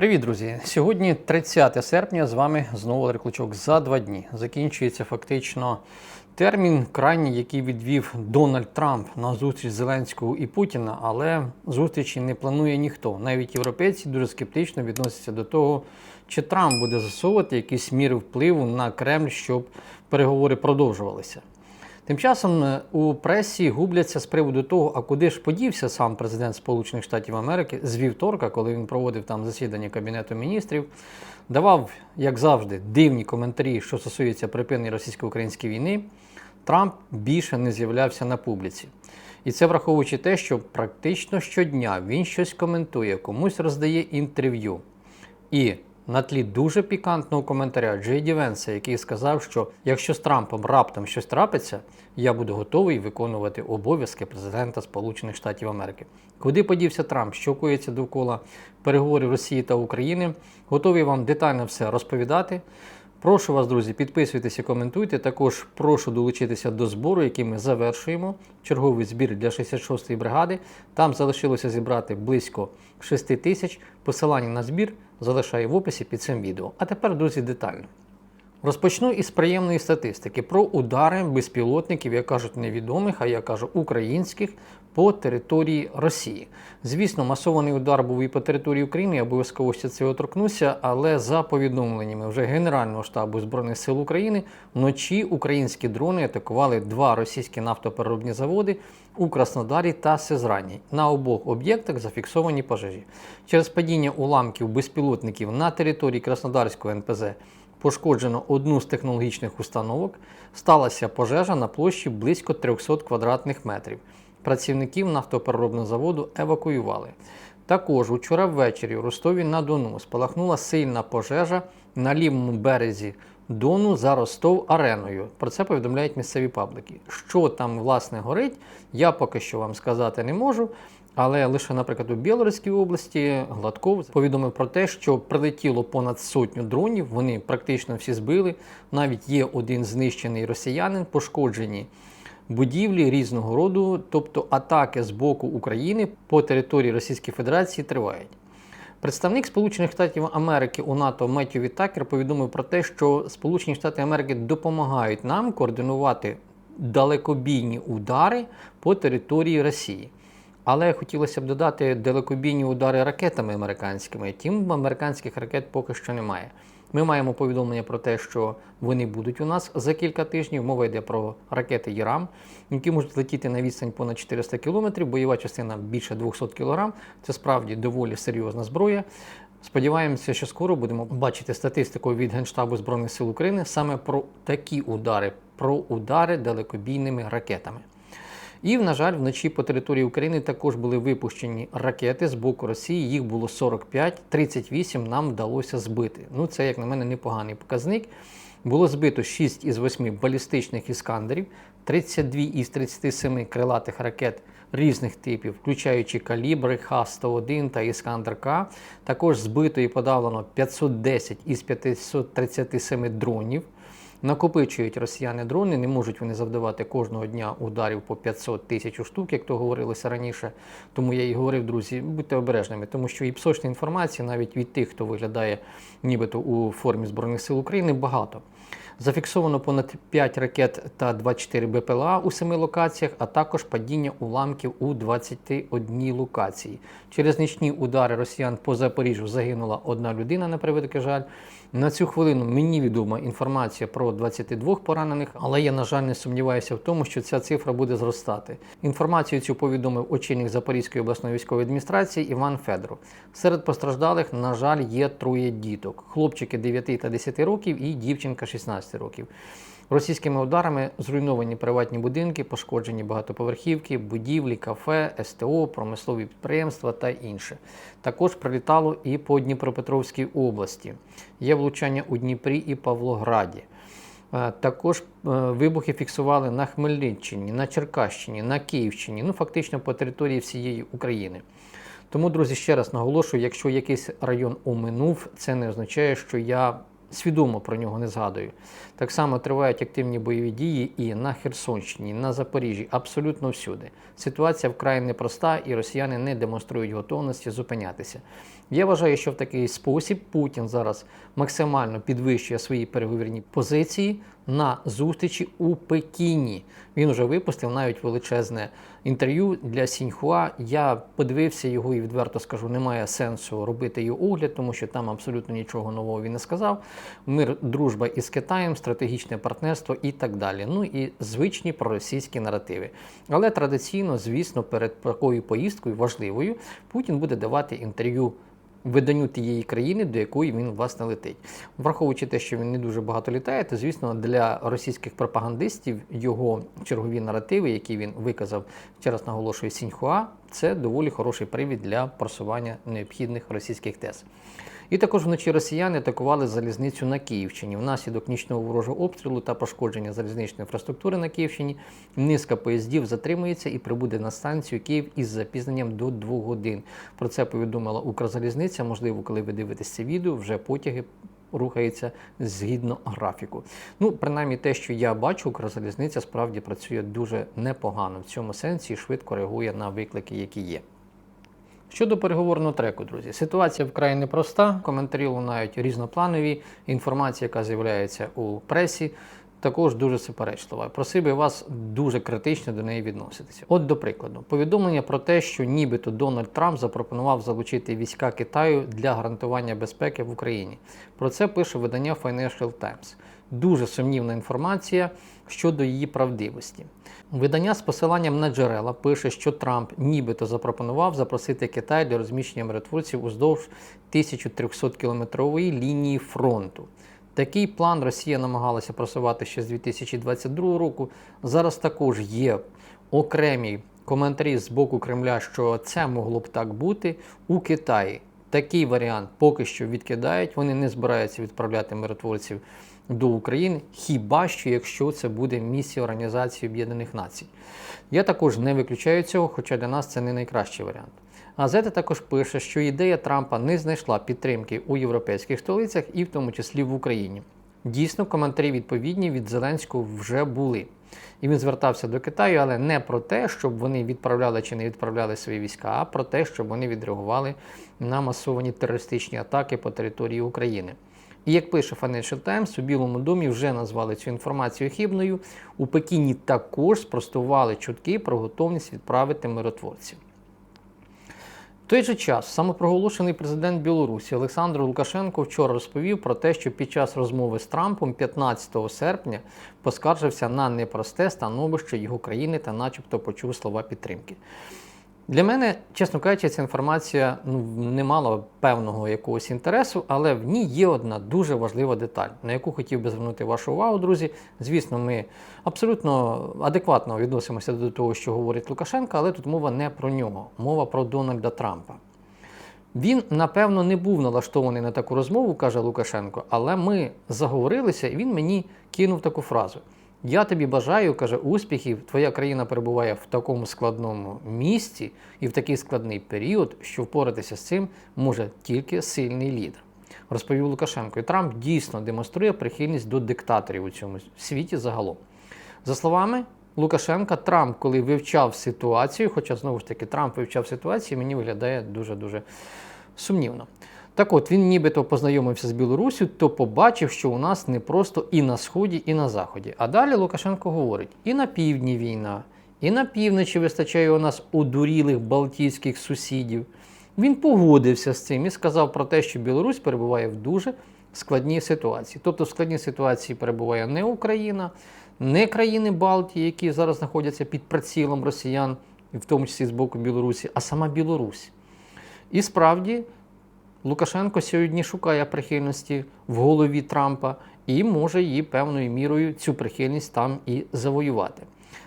Привіт, друзі! Сьогодні 30 серпня. З вами знову Олег Клочок. За два дні закінчується фактично термін, крайній, який відвів Дональд Трамп на зустріч Зеленського і Путіна. Але зустрічі не планує ніхто. Навіть європейці дуже скептично відносяться до того, чи Трамп буде засовувати якісь міри впливу на Кремль, щоб переговори продовжувалися. Тим часом е, у пресі губляться з приводу того, а куди ж подівся сам президент Сполучених Штатів Америки з вівторка, коли він проводив там засідання Кабінету міністрів, давав, як завжди, дивні коментарі, що стосується припинення російсько-української війни. Трамп більше не з'являвся на публіці. І це враховуючи те, що практично щодня він щось коментує, комусь роздає інтерв'ю. І на тлі дуже пікантного коментаря Джей Ді Венса, який сказав, що якщо з Трампом раптом щось трапиться, я буду готовий виконувати обов'язки президента Сполучених Штатів Америки. Куди подівся Трамп, що коїться довкола переговорів Росії та України, готовий вам детально все розповідати. Прошу вас, друзі, підписуйтесь і коментуйте. Також прошу долучитися до збору, який ми завершуємо. Черговий збір для 66-ї бригади. Там залишилося зібрати близько 6 тисяч. Посилання на збір залишаю в описі під цим відео. А тепер, друзі, детально. Розпочну із приємної статистики про удари безпілотників, як кажуть, невідомих, а я кажу українських по території Росії. Звісно, масований удар був і по території України, я обов'язково ще цього торкнуся, але за повідомленнями вже Генерального штабу Збройних сил України вночі українські дрони атакували два російські нафтопереробні заводи у Краснодарі та Сизрані. На обох об'єктах зафіксовані пожежі. Через падіння уламків безпілотників на території Краснодарського НПЗ пошкоджено одну з технологічних установок, сталася пожежа на площі близько 300 квадратних метрів. Працівників нафтопереробного заводу евакуювали. Також учора ввечері у Ростові на Дону спалахнула сильна пожежа на лівому березі Дону за Ростов ареною. Про це повідомляють місцеві паблики. Що там власне горить, я поки що вам сказати не можу. Але лише, наприклад, у Білоруській області Гладков повідомив про те, що прилетіло понад сотню дронів. Вони практично всі збили. Навіть є один знищений росіянин, пошкоджені будівлі різного роду, тобто атаки з боку України по території Російської Федерації тривають. Представник Сполучених Штатів Америки у НАТО Меттю Вітакер повідомив про те, що Сполучені Штати Америки допомагають нам координувати далекобійні удари по території Росії. Але хотілося б додати далекобійні удари ракетами американськими. Тим американських ракет поки що немає. Ми маємо повідомлення про те, що вони будуть у нас за кілька тижнів. Мова йде про ракети ЄРАМ, які можуть летіти на відстань понад 400 км, бойова частина більше 200 кг. Це справді доволі серйозна зброя. Сподіваємося, що скоро будемо бачити статистику від Генштабу Збройних сил України саме про такі удари, про удари далекобійними ракетами. І, на жаль, вночі по території України також були випущені ракети з боку Росії. Їх було 45, 38 нам вдалося збити. Ну, це, як на мене, непоганий показник. Було збито 6 із 8 балістичних іскандерів, 32 із 37 крилатих ракет різних типів, включаючи калібри Х-101 та Іскандер К. Також збито і подавлено 510 із 537 дронів. Накопичують росіяни дрони, не можуть вони завдавати кожного дня ударів по 500 тисяч штук, як то говорилося раніше. Тому я і говорив, друзі, будьте обережними, тому що і псочна інформація навіть від тих, хто виглядає нібито у формі Збройних сил України, багато. Зафіксовано понад 5 ракет та 24 БПЛА у 7 локаціях, а також падіння уламків у 21 локації. Через нічні удари росіян по Запоріжжю загинула одна людина, на превеликий жаль. На цю хвилину мені відома інформація про 22 поранених, але я, на жаль, не сумніваюся в тому, що ця цифра буде зростати. Інформацію цю повідомив очільник Запорізької обласної військової адміністрації Іван Федоров. Серед постраждалих, на жаль, є троє діток: хлопчики 9 та 10 років і дівчинка 16 років. Російськими ударами зруйновані приватні будинки, пошкоджені багатоповерхівки, будівлі, кафе, СТО, промислові підприємства та інше. Також прилітало і по Дніпропетровській області. Є влучання у Дніпрі і Павлограді. Е, Також е, вибухи фіксували на Хмельниччині, на Черкащині, на Київщині, ну фактично по території всієї України. Тому, друзі, ще раз наголошую, якщо якийсь район оминув, це не означає, що я свідомо про нього не згадую. Так само тривають активні бойові дії і на Херсонщині, на Запоріжжі, абсолютно всюди. Ситуація вкрай непроста, і росіяни не демонструють готовності зупинятися. Я вважаю, що в такий спосіб Путін зараз максимально підвищує свої переговірні позиції на зустрічі у Пекіні. Він вже випустив навіть величезне інтерв'ю для Сіньхуа. Я подивився його і відверто скажу, немає сенсу робити його огляд, тому що там абсолютно нічого нового він не сказав. Мир, дружба із Китаєм, стратегічне партнерство і так далі. Ну і звичні проросійські наративи. Але традиційно, звісно, перед такою поїздкою важливою Путін буде давати інтерв'ю виданню тієї країни, до якої він власне летить. Враховуючи те, що він не дуже багато літає, то звісно для російських пропагандистів його чергові наративи, які він виказав, ще раз наголошую, Сіньхуа, це доволі хороший привід для просування необхідних російських тез. І також вночі росіяни атакували залізницю на Київщині. Внаслідок нічного ворожого обстрілу та пошкодження залізничної інфраструктури на Київщині низка поїздів затримується і прибуде на станцію Київ із запізненням до 2 годин. Про це повідомила Укрзалізниця. Можливо, коли ви дивитесь це відео, вже потяги рухаються згідно графіку. Ну, принаймні, те, що я бачу, Укрзалізниця справді працює дуже непогано в цьому сенсі і швидко реагує на виклики, які є. Щодо переговорного треку, друзі, ситуація вкрай непроста. Коментарі лунають різнопланові. Інформація, яка з'являється у пресі, також дуже суперечлива. Просив би вас дуже критично до неї відноситися. От, до прикладу, повідомлення про те, що нібито Дональд Трамп запропонував залучити війська Китаю для гарантування безпеки в Україні. Про це пише видання Financial Times. Дуже сумнівна інформація щодо її правдивості. Видання з посиланням на джерела пише, що Трамп нібито запропонував запросити Китай для розміщення миротворців уздовж 1300-кілометрової лінії фронту. Такий план Росія намагалася просувати ще з 2022 року. Зараз також є окремі коментарі з боку Кремля, що це могло б так бути у Китаї. Такий варіант поки що відкидають. Вони не збираються відправляти миротворців до України, хіба що якщо це буде місія Організації Об'єднаних Націй. Я також не виключаю цього, хоча для нас це не найкращий варіант. Газета також пише, що ідея Трампа не знайшла підтримки у європейських столицях і в тому числі в Україні. Дійсно, коментарі відповідні від Зеленського вже були. І він звертався до Китаю, але не про те, щоб вони відправляли чи не відправляли свої війська, а про те, щоб вони відреагували на масовані терористичні атаки по території України. І як пише Financial Times, у Білому домі вже назвали цю інформацію хибною. У Пекіні також спростували чутки про готовність відправити миротворців. Той же час самопроголошений президент Білорусі Олександр Лукашенко вчора розповів про те, що під час розмови з Трампом 15 серпня поскаржився на непросте становище його країни та, начебто, почув слова підтримки. Для мене, чесно кажучи, ця інформація ну, не мала певного якогось інтересу, але в ній є одна дуже важлива деталь, на яку хотів би звернути вашу увагу, друзі. Звісно, ми абсолютно адекватно відносимося до того, що говорить Лукашенко, але тут мова не про нього, мова про Дональда Трампа. Він, напевно, не був налаштований на таку розмову, каже Лукашенко, але ми заговорилися, і він мені кинув таку фразу. Я тобі бажаю, каже, успіхів. Твоя країна перебуває в такому складному місці і в такий складний період, що впоратися з цим може тільки сильний лідер. Розповів Лукашенко. І Трамп дійсно демонструє прихильність до диктаторів у цьому світі загалом. За словами Лукашенка, Трамп, коли вивчав ситуацію, хоча знову ж таки Трамп вивчав ситуацію, мені виглядає дуже-дуже сумнівно. Так от він нібито познайомився з Білоруссю, то побачив, що у нас не просто і на Сході, і на Заході. А далі Лукашенко говорить: і на півдні війна, і на півночі вистачає у нас одурілих балтійських сусідів. Він погодився з цим і сказав про те, що Білорусь перебуває в дуже складній ситуації. Тобто в складній ситуації перебуває не Україна, не країни Балтії, які зараз знаходяться під прицілом росіян, в тому числі з боку Білорусі, а сама Білорусь. І справді. Лукашенко сьогодні шукає прихильності в голові Трампа і може її певною мірою цю прихильність там і завоювати.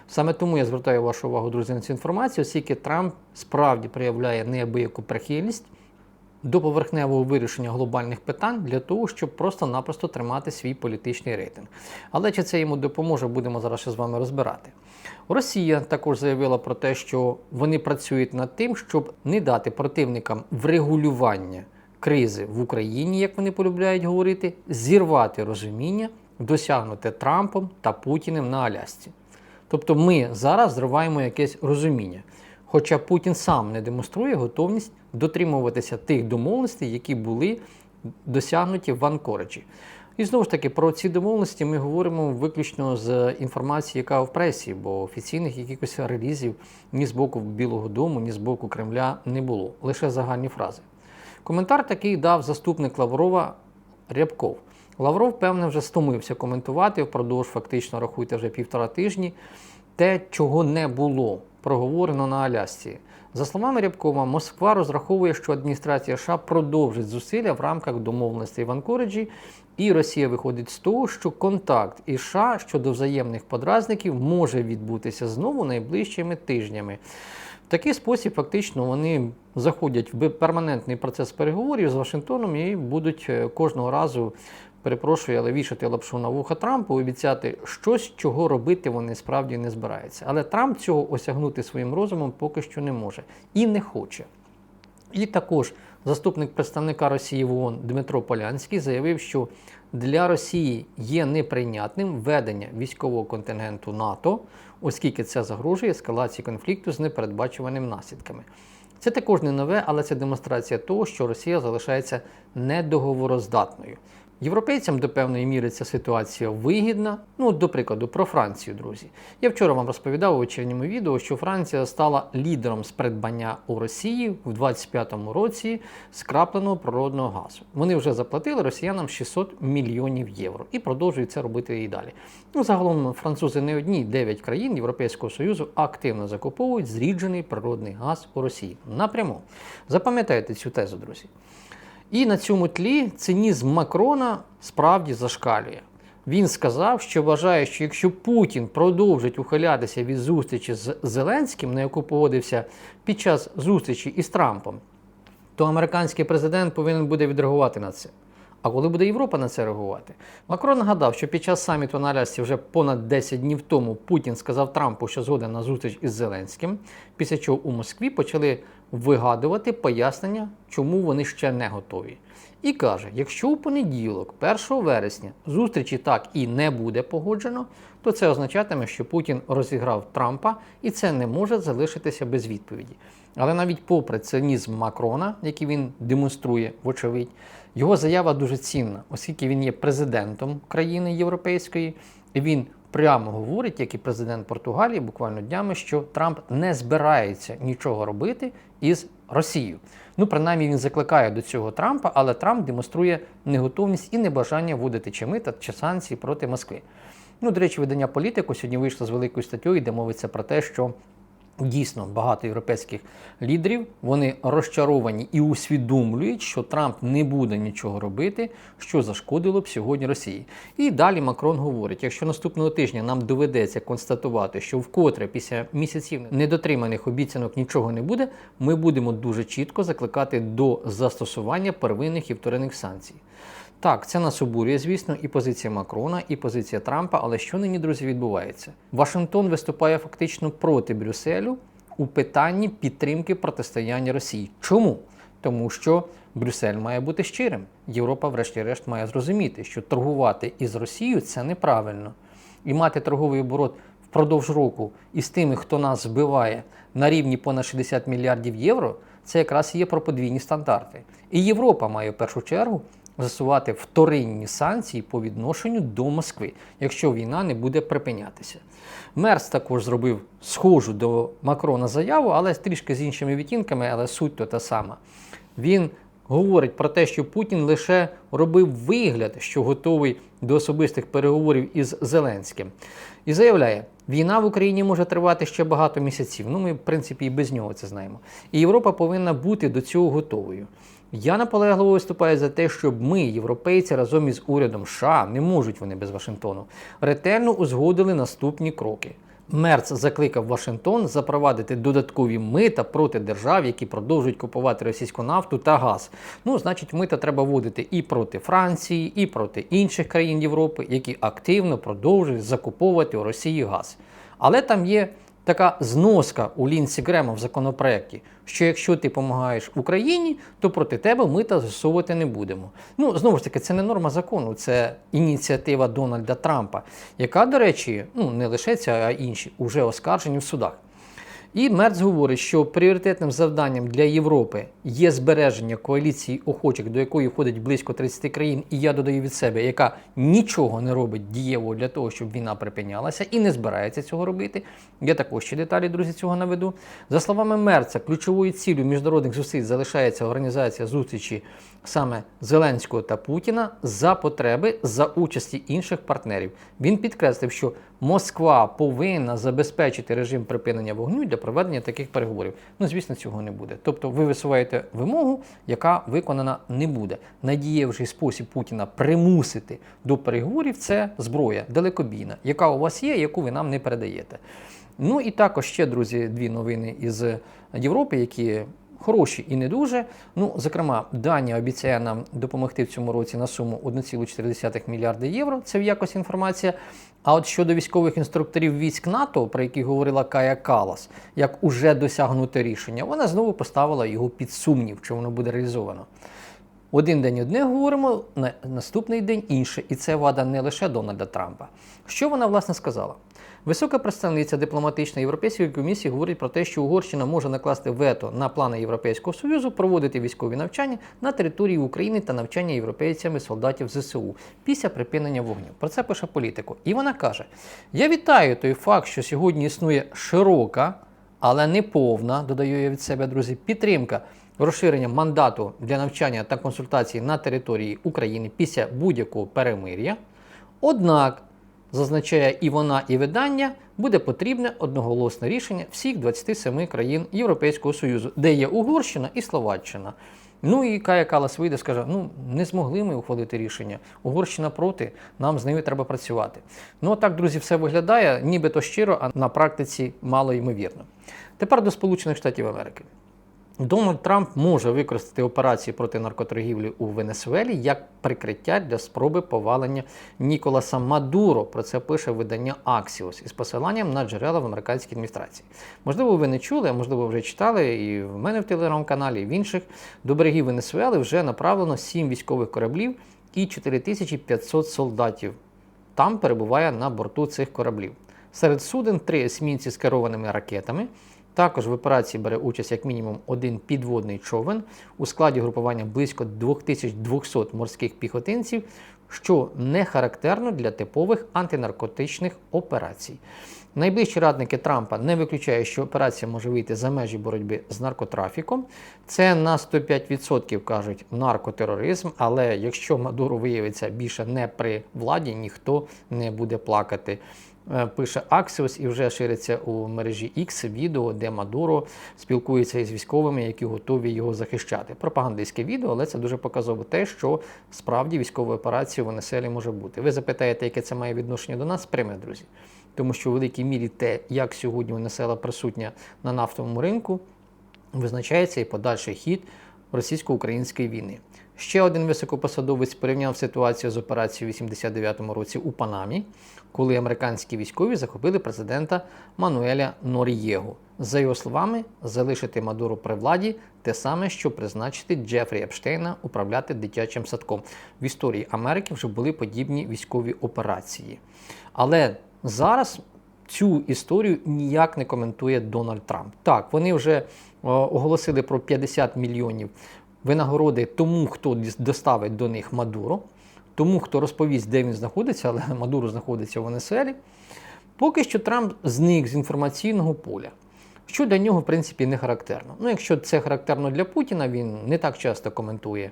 Саме тому я звертаю вашу увагу, друзі, на цю інформацію, оскільки Трамп справді проявляє неабияку прихильність до поверхневого вирішення глобальних питань для того, щоб просто-напросто тримати свій політичний рейтинг. Але чи це йому допоможе, будемо зараз ще з вами розбирати. Росія також заявила про те, що вони працюють над тим, щоб не дати противникам врегулювання кризи в Україні, як вони полюбляють говорити, зірвати розуміння, досягнуте Трампом та Путіним на Алясці. Тобто ми зараз зриваємо якесь розуміння. Хоча Путін сам не демонструє готовність дотримуватися тих домовленостей, які були досягнуті в Анкориджі. І знову ж таки про ці домовленості ми говоримо виключно з інформації, яка в пресі, бо офіційних якихось релізів ні з боку Білого Дому, ні з боку Кремля не було. Лише загальні фрази. Коментар такий дав заступник Лаврова Рябков. Лавров, певне, вже стомився коментувати впродовж фактично рахуйте вже півтора тижні те, чого не було проговорено на Алясці. За словами Рябкова, Москва розраховує, що адміністрація США продовжить зусилля в рамках домовленостей в Анкориджі, і Росія виходить з того, що контакт із США щодо взаємних подразників може відбутися знову найближчими тижнями. В такий спосіб, фактично, вони заходять в перманентний процес переговорів з Вашингтоном і будуть е, кожного разу, перепрошую, але вішати лапшу на вуха Трампу, обіцяти щось, чого робити вони справді не збираються. Але Трамп цього осягнути своїм розумом поки що не може і не хоче. І також заступник представника Росії в ООН Дмитро Полянський заявив, що для Росії є неприйнятним введення військового контингенту НАТО, оскільки це загрожує ескалації конфлікту з непередбачуваними наслідками. Це також не нове, але це демонстрація того, що Росія залишається недоговороздатною. Європейцям до певної міри ця ситуація вигідна. Ну, до прикладу, про Францію, друзі. Я вчора вам розповідав у вечірньому відео, що Франція стала лідером з придбання у Росії в 25-му році скрапленого природного газу. Вони вже заплатили росіянам 600 мільйонів євро і продовжують це робити і далі. Ну, загалом французи не одні, 9 країн Європейського Союзу активно закуповують зріджений природний газ у Росії. Напряму. Запам'ятайте цю тезу, друзі. І на цьому тлі цинізм Макрона справді зашкалює. Він сказав, що вважає, що якщо Путін продовжить ухилятися від зустрічі з Зеленським, на яку погодився під час зустрічі із Трампом, то американський президент повинен буде відреагувати на це. А коли буде Європа на це реагувати? Макрон нагадав, що під час саміту на Алясці вже понад 10 днів тому Путін сказав Трампу, що згоден на зустріч із Зеленським, після чого у Москві почали вигадувати пояснення, чому вони ще не готові. І каже: якщо у понеділок, 1 вересня, зустрічі так і не буде погоджено, то це означатиме, що Путін розіграв Трампа, і це не може залишитися без відповіді. Але навіть попри цинізм Макрона, який він демонструє, вочевидь, його заява дуже цінна, оскільки він є президентом країни європейської, і він прямо говорить, як і президент Португалії, буквально днями, що Трамп не збирається нічого робити із Росією. Ну, принаймні, він закликає до цього Трампа, але Трамп демонструє неготовність і небажання вводити чи мита чи санкції проти Москви. Ну, до речі, видання політику сьогодні вийшло з великою статтєю, де мовиться про те, що Дійсно, багато європейських лідерів вони розчаровані і усвідомлюють, що Трамп не буде нічого робити, що зашкодило б сьогодні Росії. І далі Макрон говорить: якщо наступного тижня нам доведеться констатувати, що вкотре після місяців недотриманих обіцянок нічого не буде, ми будемо дуже чітко закликати до застосування первинних і вторинних санкцій. Так, це нас обурює, звісно, і позиція Макрона, і позиція Трампа. Але що нині, друзі, відбувається? Вашингтон виступає фактично проти Брюсселю у питанні підтримки протистояння Росії. Чому? Тому що Брюссель має бути щирим. Європа, врешті-решт, має зрозуміти, що торгувати із Росією це неправильно. І мати торговий оборот впродовж року із тими, хто нас збиває на рівні понад 60 мільярдів євро, це якраз і є про подвійні стандарти. І Європа має в першу чергу засувати вторинні санкції по відношенню до Москви, якщо війна не буде припинятися. Мерц також зробив схожу до Макрона заяву, але трішки з іншими відтінками, але суть то та сама. Він говорить про те, що Путін лише робив вигляд, що готовий до особистих переговорів із Зеленським. І заявляє, війна в Україні може тривати ще багато місяців. Ну, ми, в принципі, і без нього це знаємо. І Європа повинна бути до цього готовою. Я наполегливо виступаю за те, щоб ми, європейці, разом із урядом США, не можуть вони без Вашингтону, ретельно узгодили наступні кроки. Мерц закликав Вашингтон запровадити додаткові мита проти держав, які продовжують купувати російську нафту та газ. Ну, значить, мита треба вводити і проти Франції, і проти інших країн Європи, які активно продовжують закуповувати у Росії газ. Але там є така зноска у Лінсі Грема в законопроекті, що якщо ти допомагаєш Україні, то проти тебе ми та засовувати не будемо. Ну, знову ж таки, це не норма закону, це ініціатива Дональда Трампа, яка, до речі, ну не лише ця, а інші, уже оскаржені в судах. І Мерц говорить, що пріоритетним завданням для Європи є збереження коаліції охочих, до якої входить близько 30 країн, і я додаю від себе, яка нічого не робить дієво для того, щоб війна припинялася, і не збирається цього робити. Я також ще деталі, друзі, цього наведу. За словами Мерца, ключовою ціллю міжнародних зусиль залишається організація зустрічі саме Зеленського та Путіна за потреби за участі інших партнерів. Він підкреслив, що Москва повинна забезпечити режим припинення вогню для проведення таких переговорів. Ну, звісно, цього не буде. Тобто, ви висуваєте вимогу, яка виконана не буде. Надієвший спосіб Путіна примусити до переговорів це зброя далекобійна, яка у вас є, яку ви нам не передаєте. Ну і також ще, друзі, дві новини із Європи, які хороші і не дуже. Ну, зокрема, Данія обіцяє нам допомогти в цьому році на суму 1,4 мільярда євро. Це в якось інформація. А от щодо військових інструкторів військ НАТО, про які говорила Кая Калас, як уже досягнуте рішення, вона знову поставила його під сумнів, чи воно буде реалізовано. Один день одне говоримо, на наступний день інше, і це вада не лише Дональда Трампа. Що вона власне сказала? Висока представниця дипломатичної Європейської комісії говорить про те, що Угорщина може накласти вето на плани Європейського Союзу проводити військові навчання на території України та навчання європейцями солдатів ЗСУ після припинення вогню. Про це пише політику. І вона каже: Я вітаю той факт, що сьогодні існує широка, але не повна, додаю я від себе, друзі, підтримка розширення мандату для навчання та консультацій на території України після будь-якого перемир'я. Однак, зазначає і вона, і видання, буде потрібне одноголосне рішення всіх 27 країн Європейського Союзу, де є Угорщина і Словаччина. Ну і Кая Калас вийде, скаже: ну не змогли ми ухвалити рішення. Угорщина проти, нам з ними треба працювати. Ну так, друзі, все виглядає, нібито щиро, а на практиці мало ймовірно. Тепер до Сполучених Штатів Америки. Дональд Трамп може використати операції проти наркоторгівлі у Венесуелі як прикриття для спроби повалення Ніколаса Мадуро. Про це пише видання Axios із посиланням на джерела в американській адміністрації. Можливо, ви не чули, а можливо, вже читали і в мене в телеграм-каналі, і в інших. До берегів Венесуели вже направлено 7 військових кораблів і 4500 солдатів. Там перебуває на борту цих кораблів. Серед суден три есмінці з керованими ракетами. Також в операції бере участь як мінімум один підводний човен у складі групування близько 2200 морських піхотинців, що не характерно для типових антинаркотичних операцій. Найближчі радники Трампа не виключають, що операція може вийти за межі боротьби з наркотрафіком. Це на 105% кажуть наркотероризм, але якщо Мадуро виявиться більше не при владі, ніхто не буде плакати. Е, пише Axios і вже шириться у мережі X відео, де Мадуро спілкується із військовими, які готові його захищати. Пропагандистське відео, але це дуже показово те, що справді військова операція в Венеселі може бути. Ви запитаєте, яке це має відношення до нас? Пряме, друзі. Тому що у великій мірі те, як сьогодні Венесела присутня на нафтовому ринку, визначається і подальший хід російсько-української війни. Ще один високопосадовець порівняв ситуацію з операцією у 89-му році у Панамі, коли американські військові захопили президента Мануеля Норієгу. За його словами, залишити Мадуру при владі те саме, що призначити Джефрі Епштейна управляти дитячим садком. В історії Америки вже були подібні військові операції. Але зараз цю історію ніяк не коментує Дональд Трамп. Так, вони вже е, оголосили про 50 мільйонів винагороди тому, хто доставить до них Мадуро, тому, хто розповість, де він знаходиться, але Мадуро знаходиться в Венесуелі. Поки що Трамп зник з інформаційного поля, що для нього, в принципі, не характерно. Ну, якщо це характерно для Путіна, він не так часто коментує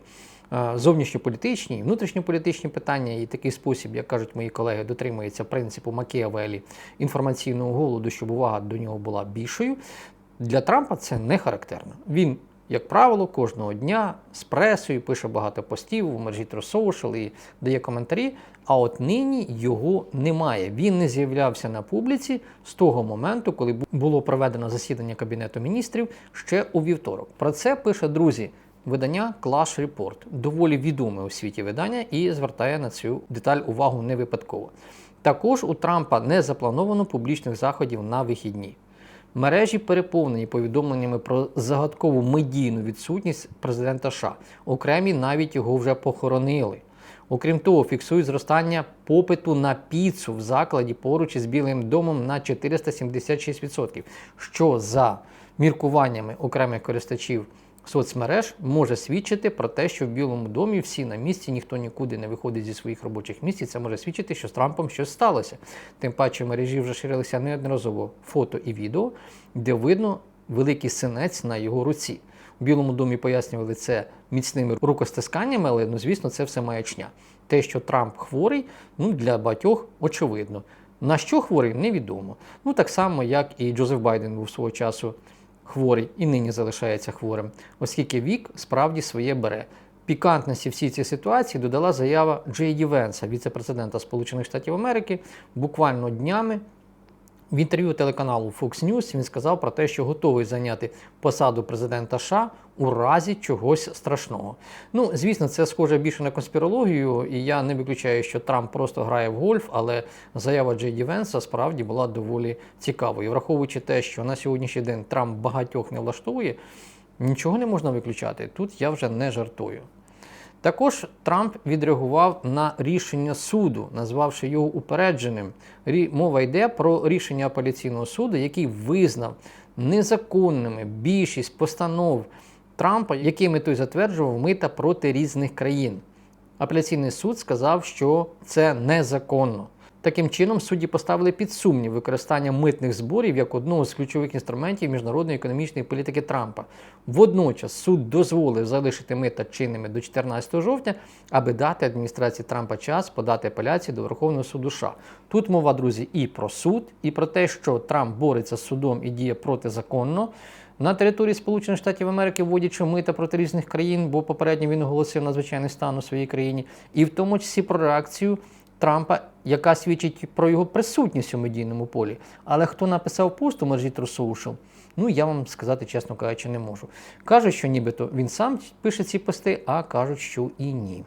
е, зовнішньополітичні і внутрішньополітичні питання, і такий спосіб, як кажуть мої колеги, дотримується принципу Макіавелі інформаційного голоду, щоб увага до нього була більшою. Для Трампа це не характерно. Він як правило, кожного дня з пресою пише багато постів у мережі True і дає коментарі. А от нині його немає. Він не з'являвся на публіці з того моменту, коли було проведено засідання Кабінету міністрів ще у вівторок. Про це пише друзі. Видання Clash Report. доволі відоме у світі видання і звертає на цю деталь увагу не випадково. Також у Трампа не заплановано публічних заходів на вихідні. Мережі переповнені повідомленнями про загадкову медійну відсутність президента США. Окремі навіть його вже похоронили. Окрім того, фіксують зростання попиту на піцу в закладі поруч із Білим домом на 476%, що за міркуваннями окремих користувачів соцмереж може свідчити про те, що в Білому домі всі на місці, ніхто нікуди не виходить зі своїх робочих місць. І це може свідчити, що з Трампом щось сталося. Тим паче в мережі вже ширилися неодноразово фото і відео, де видно великий синець на його руці. У Білому домі пояснювали це міцними рукостисканнями, але ну, звісно, це все маячня. Те, що Трамп хворий, ну для багатьох очевидно. На що хворий, невідомо. Ну так само, як і Джозеф Байден був свого часу хворий і нині залишається хворим, оскільки вік справді своє бере. Пікантності всій цій ситуації додала заява Джей Ді Венса, віце-президента Сполучених Штатів Америки, буквально днями. В інтерв'ю телеканалу Fox News він сказав про те, що готовий зайняти посаду президента США у разі чогось страшного. Ну, звісно, це схоже більше на конспірологію, і я не виключаю, що Трамп просто грає в гольф, але заява Джей Ді Венса справді була доволі цікавою. Враховуючи те, що на сьогоднішній день Трамп багатьох не влаштовує, нічого не можна виключати. Тут я вже не жартую. Також Трамп відреагував на рішення суду, назвавши його упередженим. Мова йде про рішення апеляційного суду, який визнав незаконними більшість постанов Трампа, якими той затверджував мита проти різних країн. Апеляційний суд сказав, що це незаконно. Таким чином, судді поставили під сумнів використання митних зборів як одного з ключових інструментів міжнародної економічної політики Трампа. Водночас суд дозволив залишити мита чинними до 14 жовтня, аби дати адміністрації Трампа час подати апеляцію до Верховного суду США. Тут мова, друзі, і про суд, і про те, що Трамп бореться з судом і діє протизаконно. На території Сполучених Штатів Америки вводячи мита проти різних країн, бо попередньо він оголосив надзвичайний стан у своїй країні, і в тому числі про реакцію Трампа, яка свідчить про його присутність у медійному полі. Але хто написав пост у мережі Social, ну я вам сказати, чесно кажучи, не можу. Кажуть, що нібито він сам пише ці пости, а кажуть, що і ні.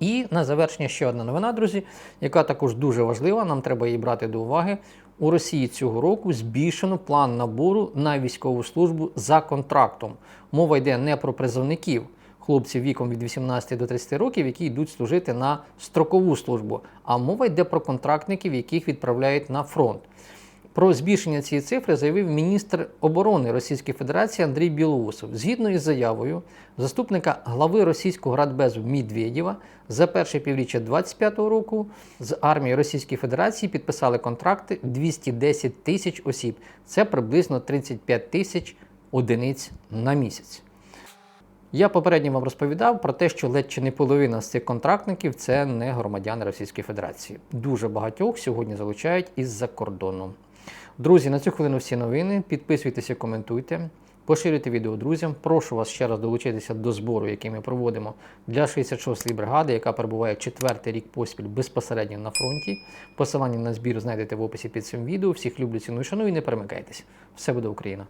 І на завершення ще одна новина, друзі, яка також дуже важлива, нам треба її брати до уваги. У Росії цього року збільшено план набору на військову службу за контрактом. Мова йде не про призовників, хлопців віком від 18 до 30 років, які йдуть служити на строкову службу, а мова йде про контрактників, яких відправляють на фронт. Про збільшення цієї цифри заявив міністр оборони Російської Федерації Андрій Білоусов. Згідно із заявою заступника глави російського радбезу Медведєва за перше півріччя 2025 року з армією Російської Федерації підписали контракти 210 тисяч осіб. Це приблизно 35 тисяч одиниць на місяць. Я попередньо вам розповідав про те, що ледь чи не половина з цих контрактників це не громадяни Російської Федерації. Дуже багатьох сьогодні залучають із-за кордону. Друзі, на цю хвилину всі новини. Підписуйтеся, коментуйте, поширюйте відео друзям. Прошу вас ще раз долучитися до збору, який ми проводимо для 66-ї бригади, яка перебуває четвертий рік поспіль безпосередньо на фронті. Посилання на збір знайдете в описі під цим відео. Всіх люблю, ціную, шаную і не перемикайтесь. Все буде Україна!